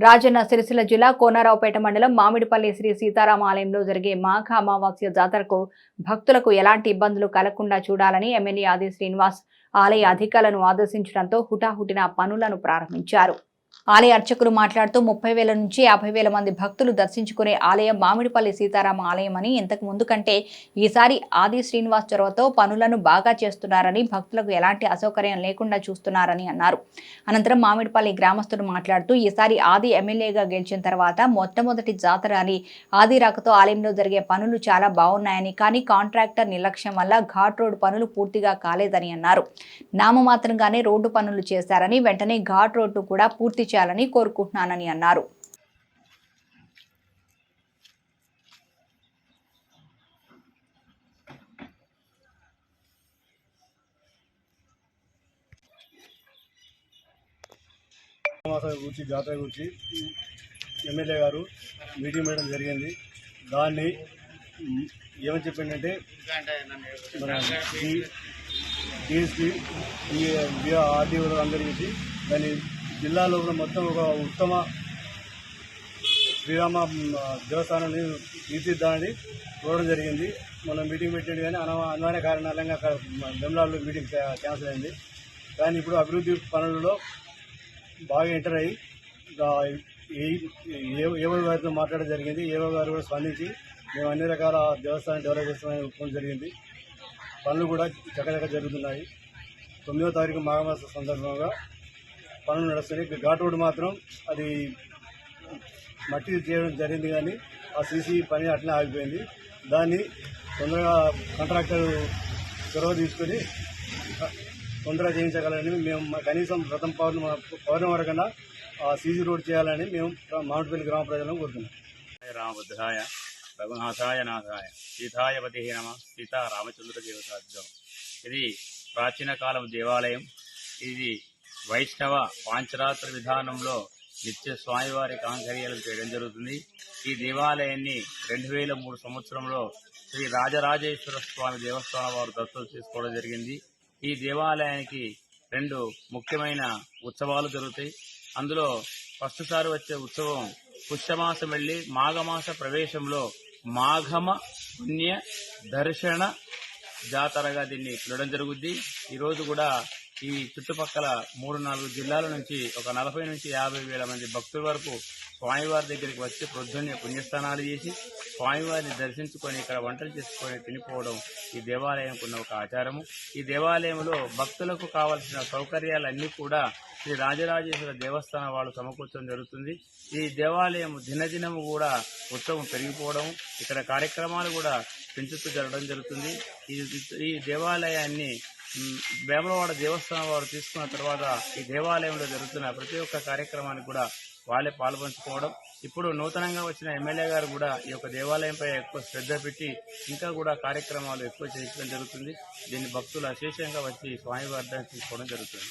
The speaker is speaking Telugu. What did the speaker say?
రాజన్న సిరిసిల్ల జిల్లా కోనరావుపేట మండలం మామిడిపల్లి శ్రీ సీతారామ ఆలయంలో జరిగే మాఘ అమావాస్య జాతరకు భక్తులకు ఎలాంటి ఇబ్బందులు కలగకుండా చూడాలని ఎమ్మెల్యే ఆది శ్రీనివాస్ ఆలయ అధికారులను ఆదేశించడంతో హుటాహుటిన పనులను ప్రారంభించారు. ఆలయ అర్చకులు మాట్లాడుతూ ముప్పై వేల నుంచి యాభై వేల మంది భక్తులు దర్శించుకునే ఆలయం మామిడిపల్లి సీతారామ ఆలయం అని ఇంతకు ముందు కంటే ఈసారి ఆది శ్రీనివాస్ చొరవతో పనులను బాగా చేస్తున్నారని భక్తులకు ఎలాంటి అసౌకర్యం లేకుండా చూస్తున్నారని అన్నారు. అనంతరం మామిడిపల్లి గ్రామస్తులు మాట్లాడుతూ ఈసారి ఆది ఎమ్మెల్యేగా గెలిచిన తర్వాత మొట్టమొదటి జాతర అని ఆది రాకతో ఆలయంలో జరిగే పనులు చాలా బాగున్నాయని కానీ కాంట్రాక్టర్ నిర్లక్ష్యం వల్ల ఘాట్ రోడ్ పనులు పూర్తిగా కాలేదని అన్నారు. నామమాత్రంగానే రోడ్డు పనులు చేశారని వెంటనే ఘాట్ రోడ్డు కూడా పూర్తి చేయాలని కోరుకుంటున్నానని అన్నారు మాసం గురించి జాతర గురించి ఎమ్మెల్యే గారు మీటింగ్ పెట్టడం జరిగింది దాన్ని ఏమని చెప్పిందంటే మన డిఎస్పీ ఈ ఆర్డీఓ అందరికీ దాన్ని జిల్లాలో మొత్తం ఒక ఉత్తమ శ్రీరామ దేవస్థానాన్ని తీర్చిద్దామని చూడడం జరిగింది. మొన్న మీటింగ్ పెట్టింది కానీ అన అనివార్య కారణాలంగా అక్కడ బెమ్లాల్లో మీటింగ్ క్యాన్సిల్ అయింది. కానీ ఇప్పుడు అభివృద్ధి పనులలో బాగా ఎంటర్ అయ్యి ఏ- ఏవో గారితో మాట్లాడడం జరిగింది. ఏవో గారు కూడా స్పందించి మేము అన్ని రకాల దేవస్థానం డెవలప్ చేస్తామని ఒప్పుకోవడం జరిగింది. పనులు కూడా చక్కచక్క జరుగుతున్నాయి. తొమ్మిదో తారీఖు మాఘమాస సందర్భంగా పనులు నడుస్తున్నాయి. ఘాట్ రోడ్ మాత్రం అది మట్టి చేయడం జరిగింది కానీ ఆ సీసీ పని అట్లనే ఆగిపోయింది. దాన్ని తొందరగా కాంట్రాక్టర్ చొరవ తీసుకొని తొందరగా చేయించగలని మేము కనీసం ప్రథమ పౌర్ణమి పౌర్ణమి వరకన్నా ఆ సీసీ రోడ్ చేయాలని మేము మామిడిపల్లి గ్రామ ప్రజలను కోరుతున్నాం. జయ రామబుద్ధాయ రఘునాథాయ నాథాయ సీతాయపతి నమ సీతా రామచంద్ర దేవతార్థం ఇది ప్రాచీన కాలం దేవాలయం. ఇది వైష్ణవ పాంచరాత్ర విధానంలో నిత్య స్వామివారి కాంకర్యాలు చేయడం జరుగుతుంది. ఈ దేవాలయాన్ని రెండు వేల మూడు సంవత్సరంలో శ్రీ రాజరాజేశ్వర స్వామి దేవస్థానం వారు దత్తత చేసుకోవడం జరిగింది. ఈ దేవాలయానికి రెండు ముఖ్యమైన ఉత్సవాలు జరుగుతాయి. అందులో ఫస్ట్ సారి వచ్చే ఉత్సవం పుష్యమాసం వెళ్ళి మాఘమాస ప్రవేశంలో మాఘమ పుణ్య దర్శన జాతరగా దీన్ని పిలవడం జరుగుద్ది. ఈరోజు కూడా ఈ చుట్టుపక్కల మూడు నాలుగు జిల్లాల నుంచి ఒక నలభై నుంచి యాభై వేల మంది భక్తుల వరకు స్వామివారి దగ్గరికి వచ్చి ప్రొద్దున్నే పుణ్యస్నానాలు చేసి స్వామివారిని దర్శించుకొని ఇక్కడ వంటలు చేసుకొని తినిపోవడం ఈ దేవాలయంకు ఉన్న ఒక ఆచారము. ఈ దేవాలయంలో భక్తులకు కావలసిన సౌకర్యాలన్నీ కూడా శ్రీ రాజరాజేశ్వర దేవస్థానం వాళ్ళు సమకూర్చడం జరుగుతుంది. ఈ దేవాలయం దినదినము కూడా ఉత్సవం పెరిగిపోవడం ఇక్కడ కార్యక్రమాలు కూడా పెంచుతూ జరగడం జరుగుతుంది. ఈ ఈ దేవాలయాన్ని వేమలవాడ దేవస్థానం వారు తీసుకున్న తర్వాత ఈ దేవాలయంలో జరుగుతున్న ప్రతి ఒక్క కార్యక్రమానికి కూడా వాళ్ళే పాల్పంచుకోవడం. ఇప్పుడు నూతనంగా వచ్చిన ఎమ్మెల్యే గారు కూడా ఈ యొక్క దేవాలయంపై ఎక్కువ శ్రద్ధ పెట్టి ఇంకా కూడా కార్యక్రమాలు ఎక్కువ చేయించడం జరుగుతుంది. దీన్ని భక్తులు అశేషంగా వచ్చి స్వామివారి దర్శించుకోవడం తీసుకోవడం జరుగుతుంది